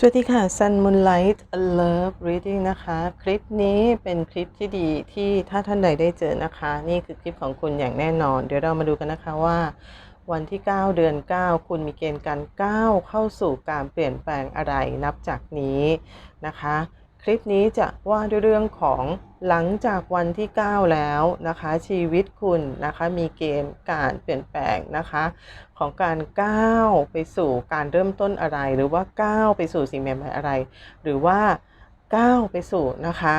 สวัสดีค่ะ Sun Moonlight Love Reading นะคะ คลิปนี้เป็นคลิปที่ดีที่ถ้าท่านใดได้เจอนะคะ นี่คือคลิปของคุณอย่างแน่นอน เดี๋ยวเรามาดูกันนะคะว่า วันที่ 9 เดือน 9 คุณมีเกณฑ์การก้าวเข้าสู่การเปลี่ยนแปลงอะไรนับจากนี้นะคะ คลิปนี้จะว่าด้วยเรื่องของหลังจากวันที่ 9 แล้วนะคะ ชีวิตคุณนะคะมีเกณฑ์การเปลี่ยนแปลงนะคะ ของการก้าวไปสู่การเริ่มต้นอะไร หรือว่าก้าวไปสู่สิ่งใหม่ๆอะไร หรือว่าก้าวไปสู่นะคะ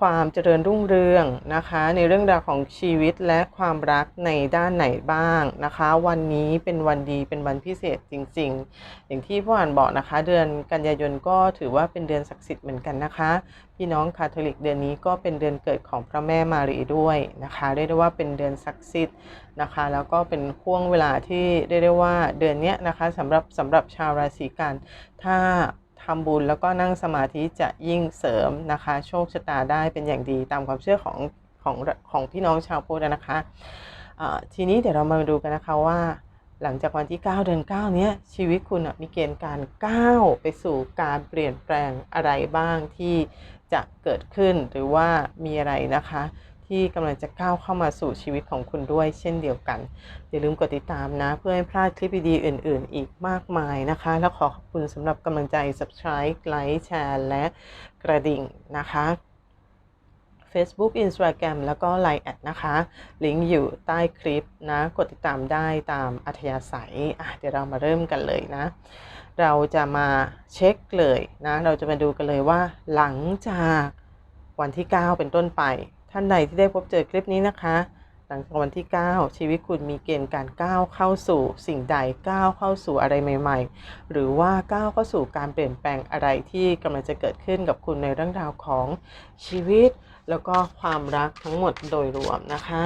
ความเจริญรุ่งเรืองนะคะ ในเรื่องราวของชีวิตและความรักในด้านไหนบ้างนะคะ วันนี้เป็นวันดีเป็นวันพิเศษจริง ๆ อย่างที่พ่ออ่านบอกนะคะ เดือนกันยายนก็ถือว่าเป็นเดือนศักดิ์สิทธิ์เหมือนกันนะคะ พี่น้องคาทอลิกเดือนนี้ก็เป็นเดือนเกิดของพระแม่มารีด้วยนะคะเรียกได้ว่าเป็นเดือนศักดิ์สิทธิ์นะคะ แล้วก็เป็นห่วงเวลาที่เรียกได้ว่าเดือนนี้นะคะสำหรับสำหรับชาวราศีกันถ้า ทำบุญแล้วก็นั่งสมาธิจะยิ่งเสริมนะคะ โชคชะตาได้เป็นอย่างดีตามความเชื่อของของของพี่น้องชาวพุทธนะคะอ่าทีนี้เดี๋ยวเรามาดูกันนะคะว่า หลังจากวันที่ 9 เดือน9เนี้ยชีวิตคุณมีเกณฑ์การก้าวไปสู่การเปลี่ยนแปลงอะไรบ้างที่จะเกิดขึ้นหรือว่ามีอะไรนะคะ ที่กำลังจะก้าวเข้ามาสู่ชีวิตของคุณด้วยเช่นเดียวกัน อย่าลืมกดติดตามนะ เพื่อให้พลาดคลิปดีๆอื่น ๆ อีกมากมายนะคะ แล้วขอขอบคุณสำหรับกำลังใจ subscribe ไลค์แชร์และกระดิ่งนะคะ Facebook Instagram แล้วก็ Line แอดนะคะ ลิงก์อยู่ใต้คลิปนะ กดติดตามได้ตามอัธยาศัยอะเดี๋ยวเรามาเริ่มกันเลยนะ เราจะมาเช็คเลยนะ เราจะมาดูกันเลยว่าหลังจากวันที่ 9 เป็นต้นไป ท่านใดที่ได้พบเจอคลิปนี้นะคะ หลังจากวันที่ 9 ชีวิตคุณมีเกณฑ์การก้าวเข้าสู่สิ่งใดก้าวเข้าสู่อะไรใหม่ ๆ หรือว่าก้าวเข้าสู่การเปลี่ยนแปลงอะไรที่กำลังจะเกิดขึ้นกับคุณในเรื่องราวของชีวิต แล้วก็ความรักทั้งหมดโดยรวมนะคะ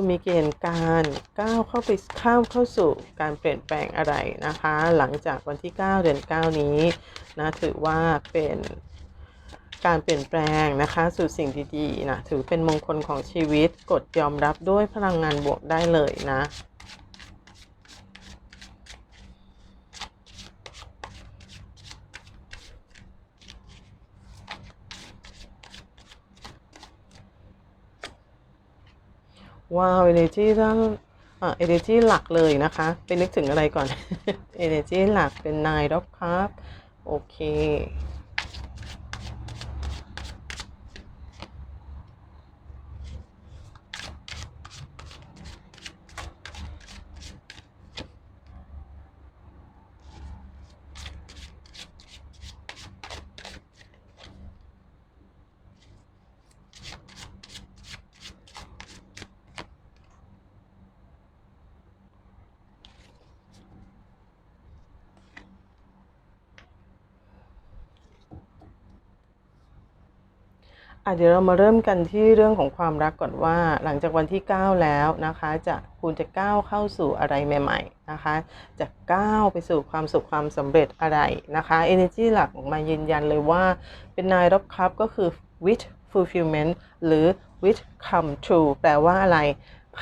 คุณมีเกณฑ์การก้าวเข้าไปข้าเข้าสู่การเปลี่ยนแปลงอะไรนะคะ หลังจากวันที่ 9 เดือน 9 นี้นะถือว่าเป็นการเปลี่ยนแปลงนะคะสู่สิ่งดีๆนะถือเป็นมงคลของชีวิตกดยอมรับด้วยพลังงานบวกได้เลยนะ ว้าว energy ทั้งอ่า energy หลักเลยนะคะไปนึกถึงอะไรก่อนเอเนจีหลักเป็นนายด็อกครับ โอเค อะเดี๋ยวเรามาเริ่มกันที่เรื่องของความรักก่อนว่า หลังจากวันที่ 9 แล้วนะคะ จะคุณจะก้าวเข้าสู่อะไรใหม่ ๆนะคะ จะก้าวไปสู่ความสุขความสำเร็จอะไรนะคะ energy หลักออกมายืนยันเลยว่า เป็นนายรับครับก็คือ with fulfillment หรือ with come true แปลว่าอะไร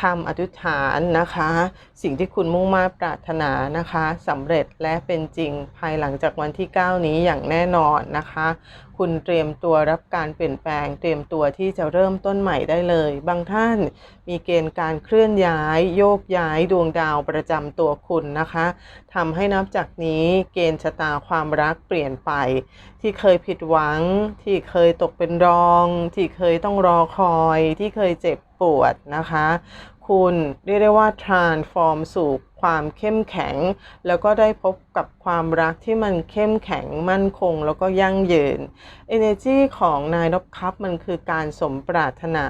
คำอธิษฐานนะคะ สิ่งที่คุณมุ่งมา่ปรารถนานะคะสำเร็จและเป็นจริงภายหลังจากวันที่ 9 นี้อย่างแน่นอนนะคะ คุณเตรียมตัวรับการเปลี่ยนแปลง เตรียมตัวที่จะเริ่มต้นใหม่ได้เลย บางท่านมีเกณฑ์การเคลื่อนย้าย โยกย้ายดวงดาวประจำตัวคุณนะคะทำให้นับจากนี้เกณฑ์ชะตาความรักเปลี่ยนไปที่เคยผิดหวัง ที่เคยตกเป็นรอง ที่เคยต้องรอคอย ที่เคยเจ็บปวดนะคะ คุณเรียกได้ว่า transform สู่ความเข้มแข็ง แล้วก็ได้พบ กับความรักที่มันเข้มแข็งมั่นคง แล้วก็ยั่งยืน energy ของนายนพคัพมันคือการสมปรารถนา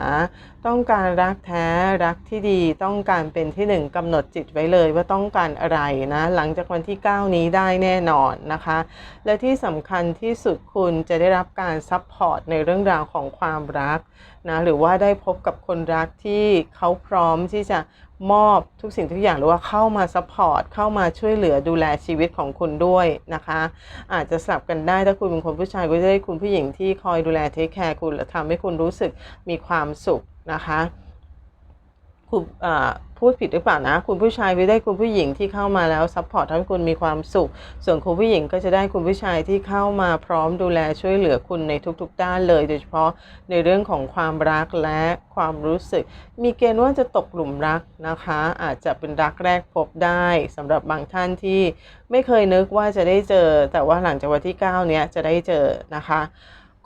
ต้องการรักแท้รักที่ดี ต้องการเป็นที่หนึ่งกำหนดจิตไว้เลยว่าต้องการอะไรนะ หลังจากวันที่ 9 นี้ได้แน่นอนนะคะ และที่สำคัญที่สุดคุณจะได้รับการซัพพอร์ตในเรื่องราวของความรักนะหรือว่าได้พบกับคนรักที่เขาพร้อมที่จะมอบทุกสิ่งทุกอย่างหรือว่าเข้ามาซัพพอร์ตเข้ามาช่วยเหลือดูแลชีวิตของคุณด้วยนะคะ อาจจะสลับกันได้ถ้าคุณเป็นคนผู้ชายก็จะได้คุณผู้หญิงที่คอยดูแลเทคแคร์คุณและทำให้คุณรู้สึกมีความสุขนะคะ คุณพูดผิดหรือเปล่านะ คุณผู้ชายไปได้คุณผู้หญิงที่เข้ามาแล้วซัพพอร์ตทำให้คุณมีความสุข ส่วนคุณผู้หญิงก็จะได้คุณผู้ชายที่เข้ามาพร้อมดูแลช่วยเหลือคุณในทุกๆ ด้านเลย โดยเฉพาะในเรื่องของความรักและความรู้สึก มีเกณฑ์ว่าจะตกหลุมรักนะคะ อาจจะเป็นรักแรกพบได้สำหรับบางท่านที่ไม่เคยนึกว่าจะได้เจอ แต่ว่าหลังจากวันที่ 9 เนี้ยจะได้เจอนะคะ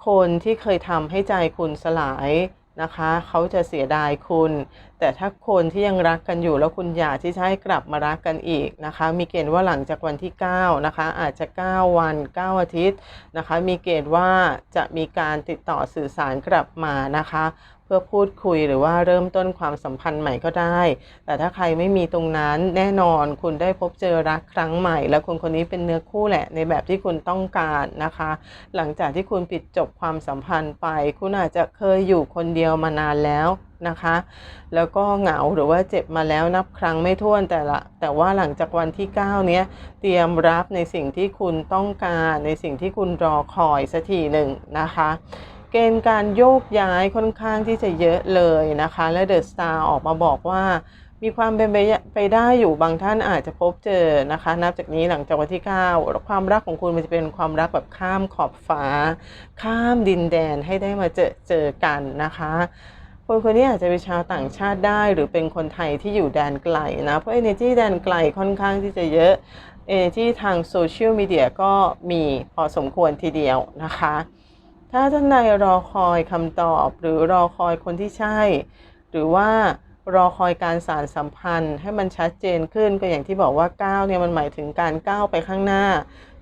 คนที่เคยทำให้ใจคุณสลาย นะคะ เขาจะเสียดายคุณ แต่ถ้าคนที่ยังรักกันอยู่แล้วคุณอยากที่จะให้กลับมารักกันอีกนะคะ มีเกณฑ์ว่าหลังจากวันที่ 9 นะคะ อาจจะ 9 วัน 9 อาทิตย์นะคะ มีเกณฑ์ว่าจะมีการติดต่อสื่อสารกลับมานะคะ พื่อพูดคุยหรือว่าเริ่มต้นความสัมพันธ์ใหม่ก็ได้ แต่ถ้าใครไม่มีตรงนั้นแน่นอนคุณได้พบเจอรักครั้งใหม่ และคนคนนี้เป็นเนื้อคู่แหละในแบบที่คุณต้องการนะคะ หลังจากที่คุณปิดจบความสัมพันธ์ไป คุณอาจจะเคยอยู่คนเดียวมานานแล้วนะคะ แล้วก็เหงาหรือว่าเจ็บมาแล้วนับครั้งไม่ถ้วนแต่ละ แต่ว่าหลังจากวันที่ 9 เนี้ยเตรียมรับในสิ่งที่คุณต้องการในสิ่งที่คุณรอคอยสักทีหนึ่งนะคะ เกณฑ์การโยกย้ายค่อนข้างที่จะเยอะเลยนะคะ และเดอะสตาร์ออกมาบอกว่ามีความเป็นไปได้อยู่บางท่านอาจจะพบเจอนะคะ นับจากนี้หลังจากวันที่ 9 ความรักของคุณมันจะเป็นความรักแบบข้ามขอบฟ้า ข้ามดินแดนให้ได้มาเจอเจอกันนะคะคนคนนี้อาจจะเป็นชาวต่างชาติได้หรือเป็นคนไทยที่อยู่แดนไกลนะ เพราะ energy แดนไกลค่อนข้างที่จะเยอะ energy ทางโซเชียลมีเดียก็มีพอสมควรทีเดียวนะคะ ถ้าท่านใดรอคอยคำตอบ หรือรอคอยคนที่ใช่ หรือว่ารอคอยการสารสัมพันธ์ ให้มันชัดเจนขึ้นก็อย่างที่บอกว่าก้าวเนี่ยมันหมายถึงการก้าวไปข้างหน้า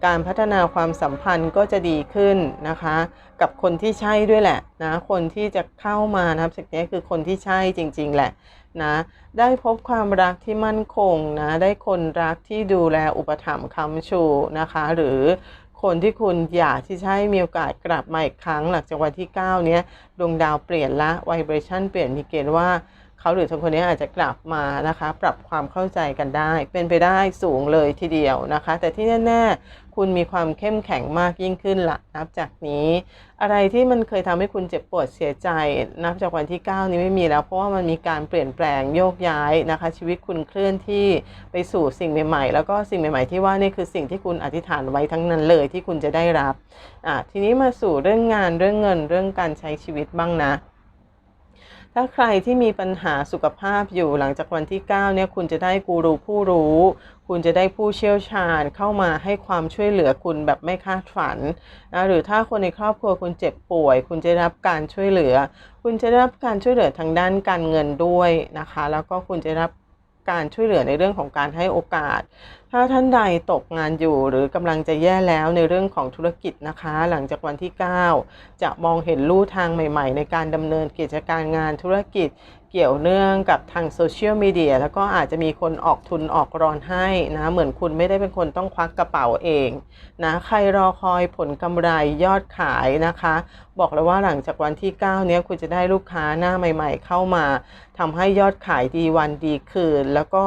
การพัฒนาความสัมพันธ์ก็จะดีขึ้นนะคะ กับคนที่ใช่ด้วยแหละนะคนที่จะเข้ามานะครับสิ่งนี้คือคนที่ใช่จริง ๆ แหละนะได้พบความรักที่มั่นคงนะได้คนรักที่ดูแลอุปถัมภ์คำชูนะคะ หรือ คนที่คุณอยากที่จะให้มีโอกาสกลับมาอีกครั้งหลังจากวันที่ 9 เนี้ยดวงดาวเปลี่ยนละไวเบรชั่นเปลี่ยนมีเกณฑ์ว่า เขาหรือคนคนนี้อาจจะกลับมานะคะ ปรับความเข้าใจกันได้ เป็นไปได้สูงเลยทีเดียวนะคะ แต่ที่แน่ๆคุณมีความเข้มแข็งมากยิ่งขึ้นละนับจากนี้ อะไรที่มันเคยทำให้คุณเจ็บปวดเสียใจ นับจากวันที่ 9 นี้ไม่มีแล้ว เพราะว่ามันมีการเปลี่ยนแปลงโยกย้ายนะคะ ชีวิตคุณเคลื่อนที่ไปสู่สิ่งใหม่ ๆ แล้วก็สิ่งใหม่ ๆ ที่ว่านี่คือสิ่งที่คุณอธิษฐานไว้ทั้งนั้นเลยที่คุณจะได้รับอะทีนี้มาสู่เรื่องงานเรื่องเงินเรื่องการใช้ชีวิตบ้างนะ ถ้าใครที่มีปัญหาสุขภาพอยู่หลังจากวันที่ 9 เนี่ย คุณจะได้กูรูผู้รู้ คุณจะได้ผู้เชี่ยวชาญเข้ามาให้ความช่วยเหลือคุณแบบไม่คาดฝันนะหรือถ้าคนในครอบครัวคุณเจ็บป่วย คุณจะได้รับการช่วยเหลือ คุณจะได้รับการช่วยเหลือทางด้านการเงินด้วยนะคะ แล้วก็คุณจะได้รับการช่วยเหลือในเรื่องของการให้โอกาส ถ้าท่านใดตกงานอยู่หรือกำลังจะแย่แล้วในเรื่องของธุรกิจนะคะ หลังจากวันที่ 9 จะมองเห็นลู่ทางใหม่ ๆ ในการดำเนินกิจการงานธุรกิจเกี่ยวเนื่องกับทางโซเชียลมีเดียแล้วก็อาจจะมีคนออกทุนออกรอนให้นะ เหมือนคุณไม่ได้เป็นคนต้องควักกระเป๋าเองนะใครรอคอยผลกำไรยอดขายนะคะ บอกเลยว่าหลังจากวันที่ 9 เนี้ยคุณจะได้ลูกค้าหน้าใหม่ ๆ เข้ามาทำให้ยอดขายดีวันดีคืน แล้วก็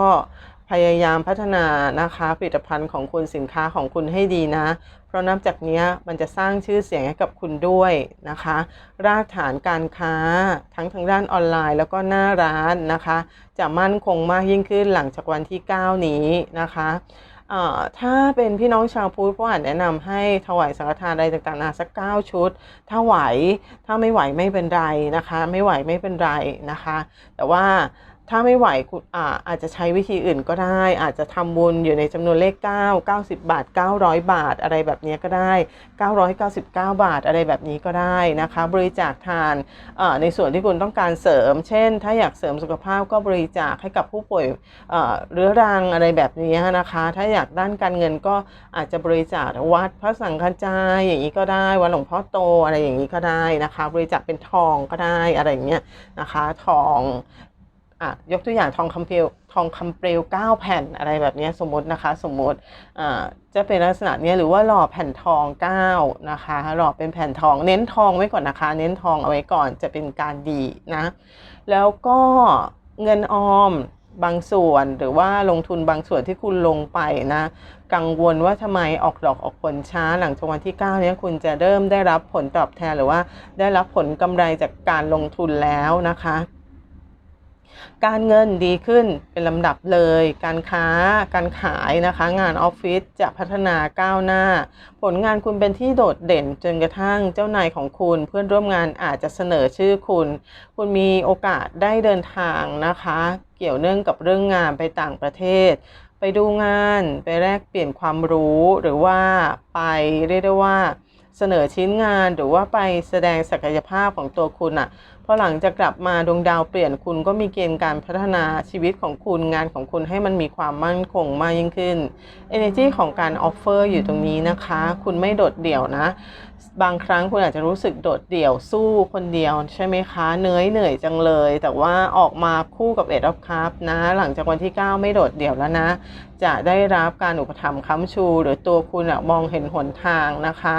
พยายามพัฒนานะคะผลิตภัณฑ์ของคุณสินค้าของคุณให้ดีนะ เพราะนับจากเนี้ยมันจะสร้างชื่อเสียงให้กับคุณด้วยนะคะ รากฐานการค้าทั้งทางด้านออนไลน์แล้วก็หน้าร้านนะคะ จะมั่นคงมากยิ่งขึ้นหลังจากวันที่ 9 นี้นะคะถ้าเป็นพี่น้องชาวพุทธก็อาจแนะนำให้ถวายสังฆทานอะไรต่างๆนาสัก9ชุด ถ้าไหวถ้าไม่ไหวไม่เป็นไรนะคะ ไม่ไหวไม่เป็นไรนะคะ แต่ว่า ถ้าไม่ไหวคุณอาอาจจะใช้วิธีอื่นก็ได้ อาจจะทำบุญอยู่ในจำนวนเลข 9 90 บาท 900 บาท อะไรแบบนี้ก็ได้ 999 บาทอะไรแบบนี้ก็ได้นะคะ บริจาคทานในส่วนที่คุณต้องการเสริม เช่น ถ้าอยากเสริมสุขภาพก็บริจาคให้กับผู้ป่วยเอ่อเรื้อรังอะไรแบบนี้นะคะ ถ้าอยากด้านการเงินก็อาจจะบริจาควัดพระสังฆจายอย่างนี้ก็ได้วัดหลวงพ่อโตอะไรอย่างนี้ก็ได้นะคะ บริจาคเป็นทองก็ได้อะไรอย่างเงี้ยนะคะทอง อะยกตัวอย่างทองคำเปลวทองคำเปลว9แผ่นอะไรแบบนี้สมมตินะคะ สมมติอ่าจะเป็นลักษณะนี้หรือว่าหล่อแผ่นทอง9นะคะหล่อเป็นแผ่นทองเน้นทองไว้ก่อนนะคะ เน้นทองเอาไว้ก่อนจะเป็นการดีนะ แล้วก็เงินออมบางส่วนหรือว่าลงทุนบางส่วนที่คุณลงไปนะ กังวลว่าทำไมออกดอกออกผลช้าหลังจากวันที่ 9 เนี้ยคุณจะเริ่มได้รับผลตอบแทนหรือว่าได้รับผลกำไรจากการลงทุนแล้วนะคะ การเงินดีขึ้นเป็นลำดับเลย การค้า การขายนะคะ งานออฟฟิศจะพัฒนาก้าวหน้า ผลงานคุณเป็นที่โดดเด่นจนกระทั่งเจ้านายของคุณ เพื่อนร่วมงานอาจจะเสนอชื่อคุณ คุณมีโอกาสได้เดินทางนะคะ เกี่ยวเนื่องกับเรื่องงานไปต่างประเทศไปดูงานไปแลกเปลี่ยนความรู้หรือว่าไปเรียกได้ว่าเสนอชิ้นงานหรือว่าไปแสดงศักยภาพของตัวคุณอะ่ะ พอหลังจากกลับมาดวงดาวเปลี่ยนคุณก็มีเกณฑ์การพัฒนาชีวิตของคุณงานของคุณให้มันมีความมั่นคงมากยิ่งขึ้น energy ของการออฟเฟอร์อยู่ตรงนี้นะคะ คุณไม่โดดเดี่ยวนะ บางครั้งคุณอาจจะรู้สึกโดดเดี่ยวสู้คนเดียวใช่ไหมคะเหนื่อยเหนื่อยจังเลย แต่ว่าออกมาคู่กับเอ็ดออฟคัพนะ หลังจากวันที่ 9 ไม่โดดเดี่ยวแล้วนะ จะได้รับการอุปถัมภ์ค้ำชู หรือตัวคุณอะมองเห็นหนทางนะคะ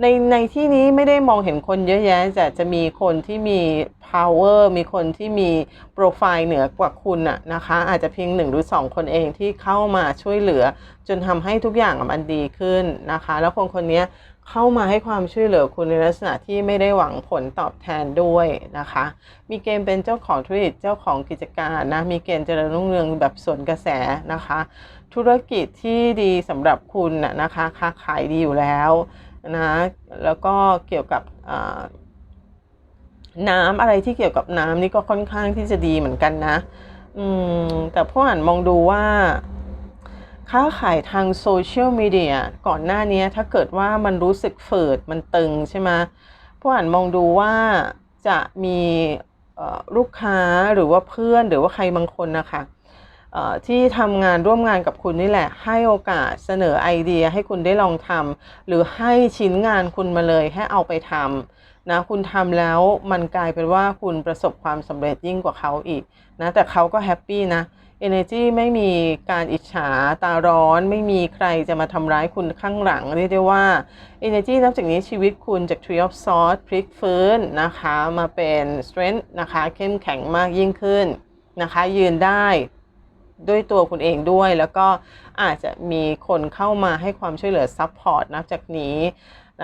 ในในที่นี้ไม่ได้มองเห็นคนเยอะแยะแต่จะมีคนที่มี power มีคนที่มีโปรไฟล์เหนือกว่าคุณอะนะคะ อาจจะเพียงหนึ่งหรือสองคนเองที่เข้ามาช่วยเหลือ จนทำให้ทุกอย่างมันดีขึ้นนะคะ แล้วคนคนนี้ เข้ามาให้ความช่วยเหลือคุณในลักษณะที่ไม่ได้หวังผลตอบแทนด้วยนะคะ มีเกณฑ์เป็นเจ้าของธุรกิจเจ้าของกิจการนะ มีเกณฑ์เจริญรุ่งเรืองแบบสวนกระแสนะคะ ธุรกิจที่ดีสำหรับคุณนะนะคะ ค้าขายดีอยู่แล้วนะ แล้วก็เกี่ยวกับน้ำอะไรที่เกี่ยวกับน้ำนี่ก็ค่อนข้างที่จะดีเหมือนกันนะ อืม แต่พ่ออ่านมองดูว่า ค้าขายทางโซเชียลมีเดียก่อนหน้านี้ถ้าเกิดว่ามันรู้สึกฝืดมันตึงใช่ไหมพ่ออ่านมองดูว่าจะมีลูกค้าหรือว่าเพื่อนหรือว่าใครบางคนนะคะที่ทำงานร่วมงานกับคุณนี่แหละ ให้โอกาสเสนอไอเดียให้คุณได้ลองทำหรือให้ชิ้นงานคุณมาเลยให้เอาไปทำนะคุณทำแล้วมันกลายเป็นว่าคุณประสบความสำเร็จยิ่งกว่าเขาอีกนะแต่เขาก็แฮปปี้นะ Energy ไม่มีการอิจฉาตาร้อน ไม่มีใครจะมาทำร้ายคุณข้างหลัง เรียกได้ว่า Energy นับจากนี้ชีวิตคุณจาก Tree of Swords พลิกฟื้นนะคะ มาเป็น Strength นะคะ เข้มแข็งมากยิ่งขึ้นนะคะ ยืนได้ด้วยตัวคุณเองด้วย แล้วก็อาจจะมีคนเข้ามาให้ความช่วยเหลือซัพพอร์ตนับจากนี้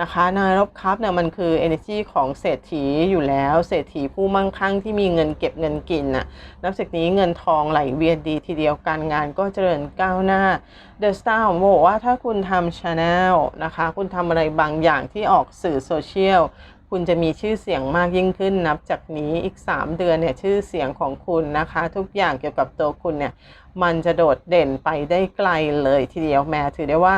นะคะนายรบครับเนี่ยมันคือ energy ของเศรษฐีอยู่แล้วเศรษฐีผู้มั่งคั่งที่มีเงินเก็บเงินกินน่ะนับจากนี้เงินทองไหลเวียนดีทีเดียวการงานก็เจริญก้าวหน้า The Star ผมบอกว่าถ้าคุณทำชาแนลนะคะ คุณทำอะไรบางอย่างที่ออกสื่อโซเชียลคุณจะมีชื่อเสียงมากยิ่งขึ้นนับจากนี้อีก 3 เดือนเนี่ยชื่อเสียงของคุณนะคะ ทุกอย่างเกี่ยวกับตัวคุณเนี่ยมันจะโดดเด่นไปได้ไกลเลยทีเดียวแม้ถือได้ว่า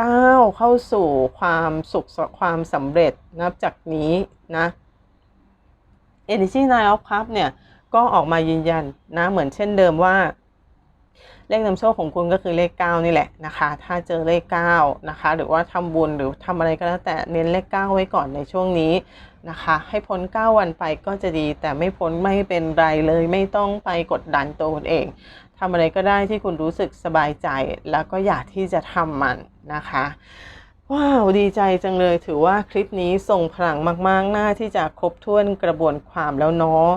ก้าวเข้าสู่ความสุขความสำเร็จนับจากนี้นะ Energy Nine of Cup เนี่ย ก็ออกมายืนยันนะ เหมือนเช่นเดิมว่า เลขนำโชคของคุณก็คือเลข 9 นี่แหละนะคะ ถ้าเจอเลข 9 นะคะ หรือว่าทำบุญหรือทำอะไรก็แล้วแต่เน้นเลข 9 ไว้ก่อนในช่วงนี้นะคะ ให้พ้น 9 วันไปก็จะดี แต่ไม่พ้นไม่เป็นไรเลย ไม่ต้องไปกดดันตัวคุณเองทำอะไรก็ได้ที่คุณรู้สึกสบายใจ แล้วก็อยากที่จะทำมัน นะคะ ว้าว ดีใจจังเลยถือว่าคลิปนี้ส่งพลังมากๆน่าที่จะครบถ้วนกระบวนความแล้วเนาะ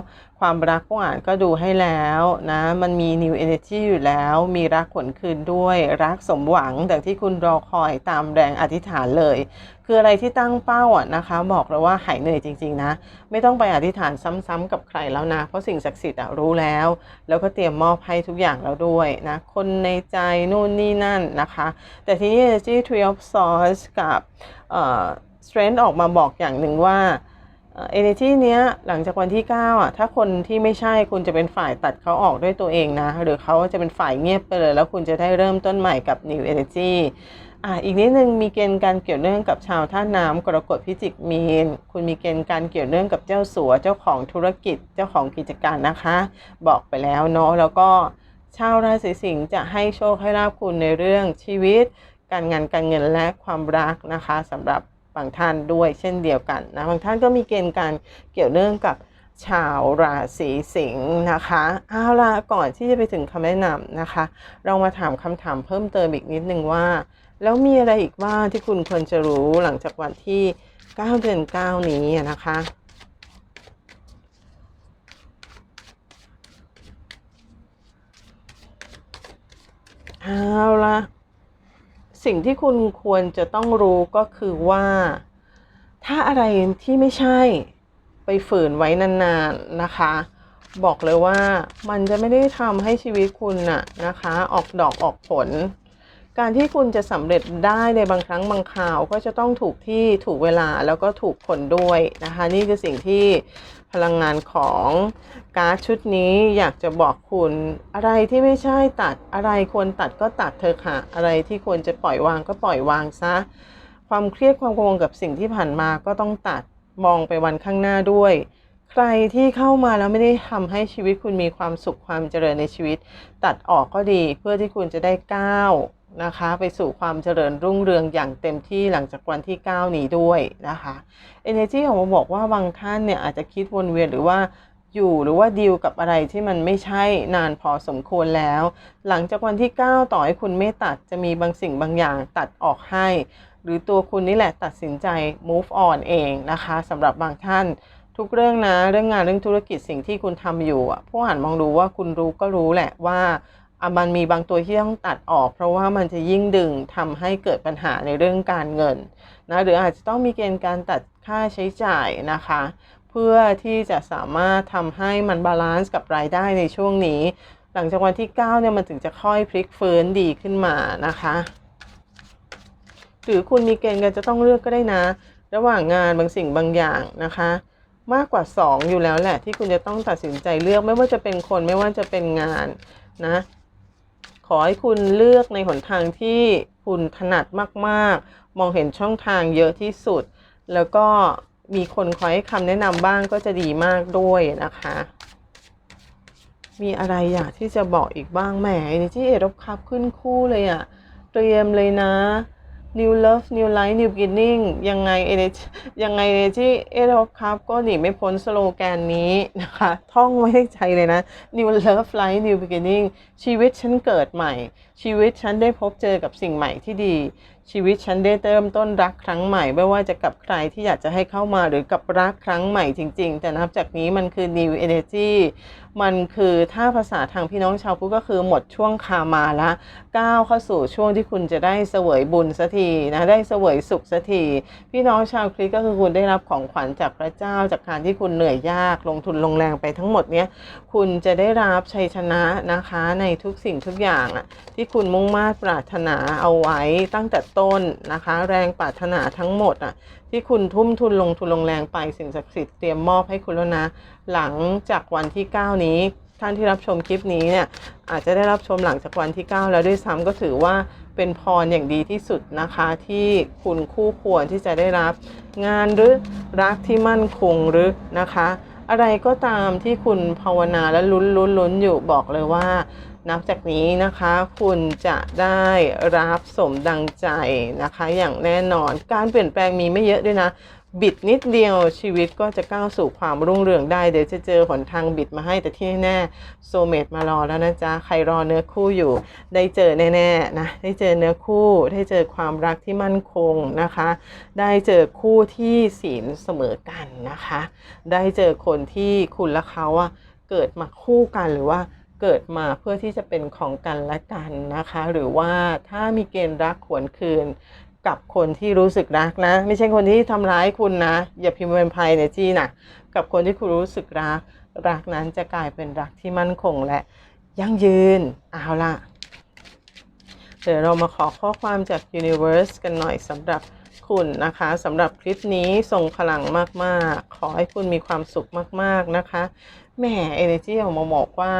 ความรักผู้อ่านก็ดูให้แล้วนะ มันมี new energy อยู่แล้ว มีรักขนคืนด้วย รักสมหวังแต่ที่คุณรอคอยตามแรงอธิษฐานเลย คืออะไรที่ตั้งเป้าอะนะคะ บอกเลยว่าหายเหนื่อยจริง ๆ นะ ไม่ต้องไปอธิษฐานซ้ำๆกับใครแล้วนะ เพราะสิ่งศักดิ์สิทธิ์รู้แล้ว แล้วก็เตรียมมอบให้ทุกอย่างแล้วด้วยนะ คนในใจนู่นนี่นั่นนะคะ แต่ทีนี้ energy tree of swords กับ strength ออกมาบอกอย่างหนึ่งว่า เอเนจีเนี้ยหลังจากวันที่ 9 อะ ถ้าคนที่ไม่ใช่คุณจะเป็นฝ่ายตัดเขาออกด้วยตัวเองนะ หรือเขาจะเป็นฝ่ายเงียบไปเลย แล้วคุณจะได้เริ่มต้นใหม่กับ New Energy อะอีกนิดนึงมีเกณฑ์การเกี่ยวเนื่องกับชาวท่าน้ำกรกฎพิจิกมีน คุณมีเกณฑ์การเกี่ยวเนื่องกับเจ้าสัวเจ้าของธุรกิจเจ้าของกิจการนะคะ บอกไปแล้วเนาะแล้วก็ชาวราศีสิงห์จะให้โชคให้ลาบคุณในเรื่องชีวิต การงานการเงินและความรักนะคะสำหรับ บางท่านด้วยเช่นเดียวกันนะบางท่านก็มีเกณฑ์การเกี่ยวเนื่องกับชาวราศีสิงห์นะคะเอาละก่อนที่จะไปถึงคำแนะนำนะคะ เรามาถามคำถามเพิ่มเติมอีกนิดนึงว่า แล้วมีอะไรอีกบ้างที่คุณควรจะรู้หลังจากวันที่ 9 เดือน 9 นี้นะคะเอาละ สิ่งที่คุณควรจะต้องรู้ก็คือว่า ถ้าอะไรที่ไม่ใช่ไปฝืนไว้นานๆนะคะ บอกเลยว่ามันจะไม่ได้ทำให้ชีวิตคุณน่ะนะคะ ออกดอกออกผล การที่คุณจะสำเร็จได้ในบางครั้งบางคราวก็จะต้องถูกที่ถูกเวลาแล้วก็ถูกคนด้วยนะคะ นี่คือสิ่งที่ พลังงานของการ์ดชุดนี้อยากจะบอกคุณอะไรที่ไม่ใช่ตัดอะไรควรตัดก็ตัดเธอะค่ะ อะไรที่ควรจะปล่อยวางก็ปล่อยวางซะ ความเครียดความกังวลกับสิ่งที่ผ่านมาก็ต้องตัดมองไปวันข้างหน้าด้วย ใครที่เข้ามาแล้วไม่ได้ทำให้ชีวิตคุณมีความสุขความเจริญในชีวิต ตัดออกก็ดีเพื่อที่คุณจะได้ก้าว นะคะ ไปสู่ความเจริญรุ่งเรืองอย่างเต็มที่หลังจากวันที่ 9 นี้ด้วยนะคะ Energy ของผมบอกว่าบางท่านเนี่ยอาจจะคิดวนเวียนหรือว่าอยู่หรือว่าดีลกับอะไรที่มันไม่ใช่นานพอสมควรแล้ว หลังจากวันที่ 9 ต่อให้คุณไม่ตัดจะมีบางสิ่งบางอย่างตัดออกให้ หรือตัวคุณนี่แหละตัดสินใจ move on เองนะคะสำหรับบางท่านทุกเรื่องนะ เรื่องงานเรื่องธุรกิจสิ่งที่คุณทำอยู่อะผู้อ่านมองดูว่าคุณรู้ก็รู้แหละว่า มันมีบางตัวที่ต้องตัดออก เพราะว่ามันจะยิ่งดึงทำให้เกิดปัญหาในเรื่องการเงินนะหรืออาจจะต้องมีเกณฑ์การตัดค่าใช้จ่ายนะคะ เพื่อที่จะสามารถทำให้มันบาลานซ์กับรายได้ในช่วงนี้ หลังจากวันที่ 9 เนี่ยมันถึงจะค่อยพลิกฟื้นดีขึ้นมานะคะหรือคุณมีเกณฑ์กันจะต้องเลือกก็ได้นะ ระหว่างงานบางสิ่งบางอย่างนะคะ มากกว่า 2 อยู่แล้วแหละที่คุณจะต้องตัดสินใจเลือกไม่ว่าจะเป็นคนไม่ว่าจะเป็นงานนะ อให้คุณเลือกในหนทางที่คุณถนัดมากๆ มองเห็นช่องทางเยอะที่สุด แล้วก็มีคนคอยให้คำแนะนำบ้างก็จะดีมากด้วยนะคะ มีอะไรอยากที่จะบอกอีกบ้างแหมนี่ที่เอรบคับขึ้นคู่เลยอะเตรียมเลยนะ New Love New Life New Beginning ยังไงเอเนยังไงที่เอรบคับก็หนีไม่พ้นสโลแกนนี้นะคะ ท่องไว้ในใจเลยนะ New Love Life New Beginning ชีวิตฉันเกิดใหม่ ชีวิตฉันได้พบเจอกับสิ่งใหม่ที่ดี ชีวิตฉันได้เริ่มต้นรักครั้งใหม่ ไม่ว่าจะกับใครที่อยากจะให้เข้ามาหรือกับรักครั้งใหม่จริง ๆ แต่นับจากนี้มันคือ new energy มันคือถ้าภาษาทางพี่น้องชาวพุทธก็คือหมดช่วงคามาละก้าวเข้าสู่ช่วงที่คุณจะได้เสวยบุญสักทีนะได้เสวยสุขสักทีพี่น้องชาวคริสก็คือคุณได้รับของขวัญจากพระเจ้าจากการที่คุณเหนื่อยยากลงทุนลงแรงไปทั้งหมดเนี้ยคุณจะได้รับชัยชนะนะคะในทุกสิ่งทุกอย่างอะที่คุณมุ่งมา่ปรารถนาเอาไว้ตั้งแต่ต้นนะคะ แรงปรารถนาทั้งหมดอะที่คุณทุ่มทุนลงทุนลงแรงไปสิ่งศักดิ์สิทธิ์เตรียมมอบให้คุณแล้วนะ หลังจากวันที่ 9 นี้ท่านที่รับชมคลิปนี้เนี่ยอาจจะได้รับชมหลังจากวันที่ 9 แล้วด้วยซ้ำก็ถือว่าเป็นพรอย่างดีที่สุดนะคะ ที่คุณคู่ควรที่จะได้รับ งานหรือรักที่มั่นคงหรือนะคะ อะไรก็ตามที่คุณภาวนาและลุ้นลุ้นลุ้นอยู่บอกเลยว่า นับจากนี้นะคะคุณจะได้รับสมดังใจนะคะ อย่างแน่นอนการเปลี่ยนแปลงมีไม่เยอะด้วยนะ บิดนิดเดียวชีวิตก็จะก้าวสู่ความรุ่งเรืองได้ เดี๋ยวจะเจอหนทางบิดมาให้แต่ที่แน่โซเมตมารอแล้วนะจ๊ะ ใครรอเนื้อคู่อยู่ ได้เจอแน่ๆนะได้เจอเนื้อคู่ ได้เจอความรักที่มั่นคงนะคะ ได้เจอคู่ที่ศีลเสมอกันนะคะ ได้เจอคนที่คุณและเขาอะเกิดมาคู่กันหรือว่า เกิดมาเพื่อที่จะเป็นของกันและกันนะคะ หรือว่าถ้ามีเกณฑ์รักขวนคืนกับคนที่รู้สึกรักนะ ไม่ใช่คนที่ทำร้ายคุณนะ อย่าพิมพ์เป็นภัยในจี้นะกับคนที่คุณรู้สึกรัก รักนั้นจะกลายเป็นรักที่มั่นคงและยั่งยืนเอาล่ะเดี๋ยวเรามาขอข้อความจาก Universe กันหน่อยสำหรับคุณนะคะสำหรับคลิปนี้ส่งพลังมาก ๆ ขอให้คุณมีความสุขมาก ๆ นะคะแหม Energy ออกมาบอกว่า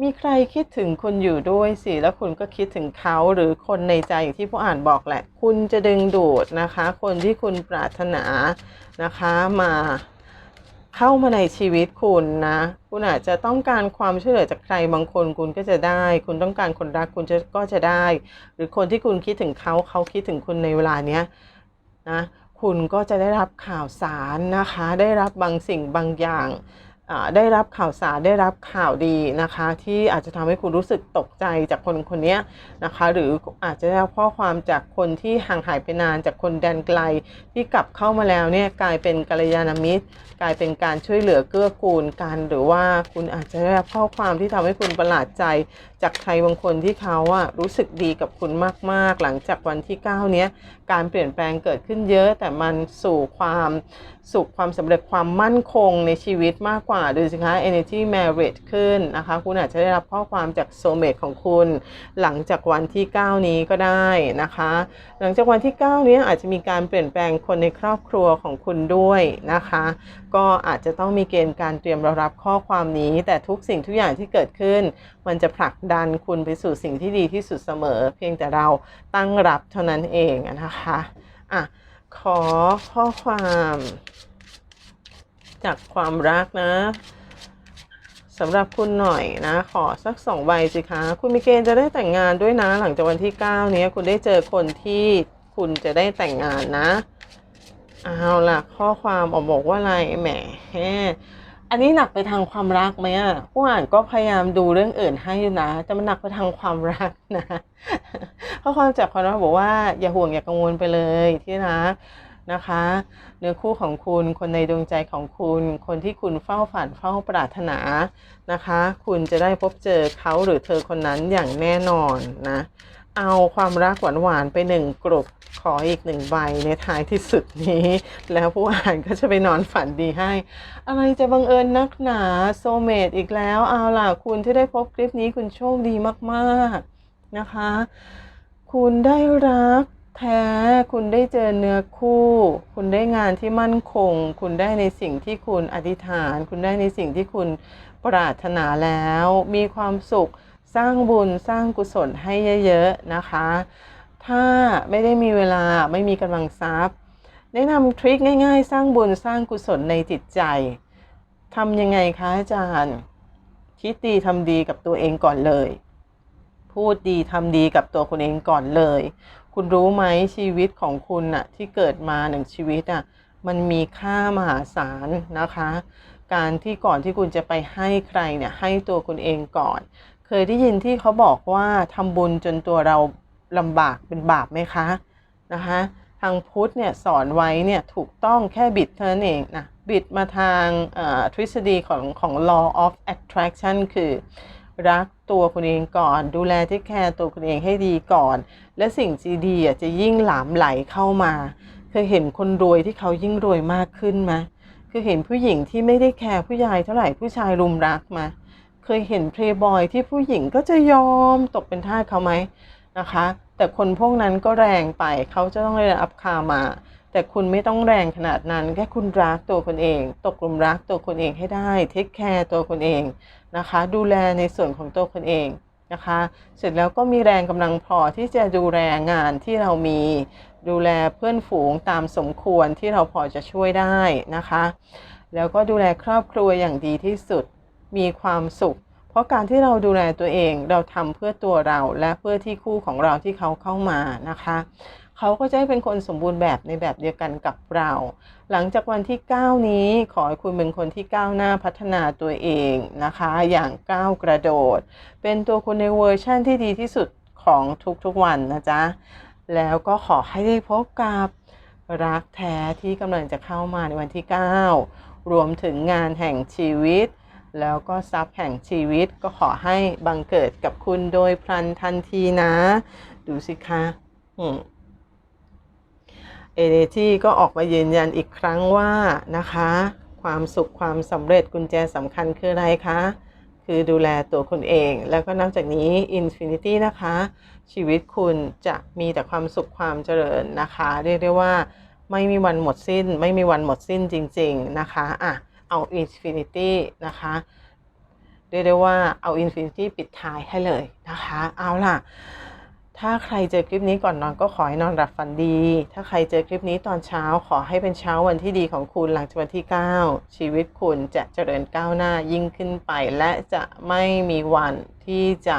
มีใครคิดถึงคุณอยู่ด้วยสิแล้วคุณก็คิดถึงเขาหรือคนในใจอย่างที่ผู้อ่านบอกแหละ คุณจะดึงดูดนะคะ คนที่คุณปรารถนานะคะมาเข้ามาในชีวิตคุณนะ คุณอาจจะต้องการความช่วยเหลือจากใครบางคนคุณก็จะได้ คุณต้องการคนรักคุณจะก็จะได้ หรือคนที่คุณคิดถึงเขาเขาคิดถึงคุณในเวลาเนี้ยนะคุณก็จะได้รับข่าวสารนะคะ ได้รับบางสิ่งบางอย่าง ได้รับข่าวสารได้รับข่าวดีนะคะ ที่อาจจะทำให้คุณรู้สึกตกใจจากคนคนนี้นะคะ หรืออาจจะได้รับข้อความจากคนที่ห่างหายไปนานจากคนแดนไกลที่กลับเข้ามาแล้วเนี่ยกลายเป็นกัลยาณมิตร กลายเป็นการช่วยเหลือเกื้อกูลกัน หรือว่าคุณอาจจะได้รับข้อความที่ทำให้คุณประหลาดใจ จากใครบางคนที่เขาอะรู้สึกดีกับคุณมากๆ หลังจากวันที่9เนี้ยการเปลี่ยนแปลงเกิดขึ้นเยอะ แต่มันสู่ความสุขความสำเร็จความมั่นคงในชีวิตมากกว่าดูสิคะ energy marriage ขึ้นนะคะ คุณอาจจะได้รับข้อความจากโซเมตของคุณ หลังจากวันที่ 9 นี้ก็ได้นะคะ หลังจากวันที่ 9 นี้อาจจะมีการเปลี่ยนแปลงคนในครอบครัวของคุณด้วยนะคะ ก็อาจจะต้องมีเกณฑ์การเตรียมรรับข้อความนี้ แต่ทุกสิ่งทุกอย่างที่เกิดขึ้น มันจะผลักดันคุณไปสู่สิ่งที่ดีที่สุดเสมอ เพียงแต่เราตั้งรับเท่านั้นเองนะคะอะขอข้อความ จากความรักนะสำหรับคุณหน่อยนะ ขอสักสองใบสิคะ คุณมีเกณฑ์จะได้แต่งงานด้วยนะ หลังจากวันที่9นี้คุณได้เจอคนที่คุณจะได้แต่งงานนะเอาล่ะ ข้อความออกบอกว่าอะไรแหมอันนี้หนักไปทางความรักไหมอะผู้อ่านก็พยายามดูเรื่องอื่นให้อยู่นะแต่มันหนักไปทางความรักนะข้อความจากความรักบอกว่าอย่าห่วงอย่ากังวลไปเลยที่รัก นะคะ เนื้อคู่ของคุณ คนในดวงใจของคุณ คนที่คุณเฝ้าฝันเฝ้าปรารถนานะคะ คุณจะได้พบเจอเขาหรือเธอคนนั้นอย่างแน่นอนนะ เอาความรักหวานๆไปหนึ่งกลุ่มขออีกหนึ่งใบในท้ายที่สุดนี้ แล้วผู้อ่านก็จะไปนอนฝันดีให้ อะไรจะบังเอิญนักหนาโซเมตอีกแล้วเอาล่ะคุณที่ได้พบคลิปนี้คุณโชคดีมากๆนะคะ คุณได้รัก แท้คุณได้เจอเนื้อคู่ คุณได้งานที่มั่นคง คุณได้ในสิ่งที่คุณอธิษฐาน คุณได้ในสิ่งที่คุณปรารถนาแล้ว มีความสุขสร้างบุญสร้างกุศลให้เยอะๆนะคะ ถ้าไม่ได้มีเวลาไม่มีกำลังทรัพย์แนะนำทริคง่าย ๆ สร้างบุญสร้างกุศลในจิตใจทำยังไงคะอาจารย์คิดดีทำดีกับตัวเองก่อนเลย พูดดีทำดีกับตัวคุณเองก่อนเลย คุณรู้ไหมชีวิตของคุณน่ะที่เกิดมาหนึ่งชีวิตอะมันมีค่ามหาศาลนะคะ การที่ก่อนที่คุณจะไปให้ใครเนี่ยให้ตัวคุณเองก่อน เคยได้ยินที่เขาบอกว่าทำบุญจนตัวเราลำบากเป็นบาปไหมคะนะคะทางพุทธเนี่ยสอนไว้เนี่ยถูกต้องแค่บิดเท่านั้นเองนะบิดมาทางทฤษฎีของของ law of attraction คือ รักตัวคุณเองก่อน ดูแลที่แคร์ตัวคุณเองให้ดีก่อน และสิ่งดีอะจะยิ่งหลามไหลเข้ามาเคยเห็นคนรวยที่เขายิ่งรวยมากขึ้นไหมคือเห็นผู้หญิงที่ไม่ได้แคร์ผู้ชายเท่าไหร่ผู้ชายรุมรักมา เคยเห็นเพลย์บอยที่ผู้หญิงก็จะยอมตกเป็นทาสเขาไหมนะคะ แต่คนพวกนั้นก็แรงไปเขาจะต้องได้รับคามา แต่คุณไม่ต้องแรงขนาดนั้น แค่คุณรักตัวคุณเอง ตกลุมรักตัวคุณเองให้ได้เทคแคร์ตัวคุณเอง นะคะ ดูแลในส่วนของตัวคุณเองนะคะ เสร็จแล้วก็มีแรงกำลังพอที่จะดูแลงานที่เรามีดูแลเพื่อนฝูงตามสมควรที่เราพอจะช่วยได้นะคะ แล้วก็ดูแลครอบครัวอย่างดีที่สุดมีความสุข เพราะการที่เราดูแลตัวเองเราทำเพื่อตัวเราและเพื่อที่คู่ของเราที่เขาเข้ามานะคะ เขาก็จะให้เป็นคนสมบูรณ์แบบในแบบเดียวกันกับเรา หลังจากวันที่ 9 นี้ขอให้คุณเป็นคนที่ก้าวหน้าพัฒนาตัวเองนะคะ อย่างก้าวกระโดด เป็นตัวคุณในเวอร์ชั่นที่ดีที่สุดของทุกๆวันนะจ๊ะ แล้วก็ขอให้ได้พบกับรักแท้ที่กำลังจะเข้ามาในวันที่ 9 รวมถึงงานแห่งชีวิต แล้วก็ทรัพย์แห่งชีวิตก็ขอให้บังเกิดกับคุณโดยพลันทันทีนะ ดูสิคะ อืม เอเนจีก็ออกมายืนยันอีกครั้งว่านะคะ ความสุขความสำเร็จกุญแจสำคัญคืออะไรคะ คือดูแลตัวคุณเอง แล้วก็นอกจากนี้ Infinity นะคะ ชีวิตคุณจะมีแต่ความสุขความเจริญนะคะ เรียกได้ว่าไม่มีวันหมดสิ้น ไม่มีวันหมดสิ้นจริง ๆ นะคะอะเอา Infinity นะคะเรียกได้ว่าเอา Infinity ปิดท้ายให้เลยนะคะ เอาล่ะ ถ้าใครเจอคลิปนี้ก่อนนอนก็ขอให้นอนหลับฝันดี ถ้าใครเจอคลิปนี้ตอนเช้าขอให้เป็นเช้าวันที่ดีของคุณหลังจากวันที่ 9 ชีวิตคุณจะเจริญก้าวหน้ายิ่งขึ้นไป และจะไม่มีวันที่จะ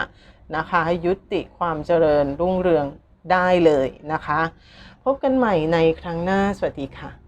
นะคะยุติความเจริญรุ่งเรืองได้เลยนะคะ พบกันใหม่ในครั้งหน้าสวัสดีค่ะ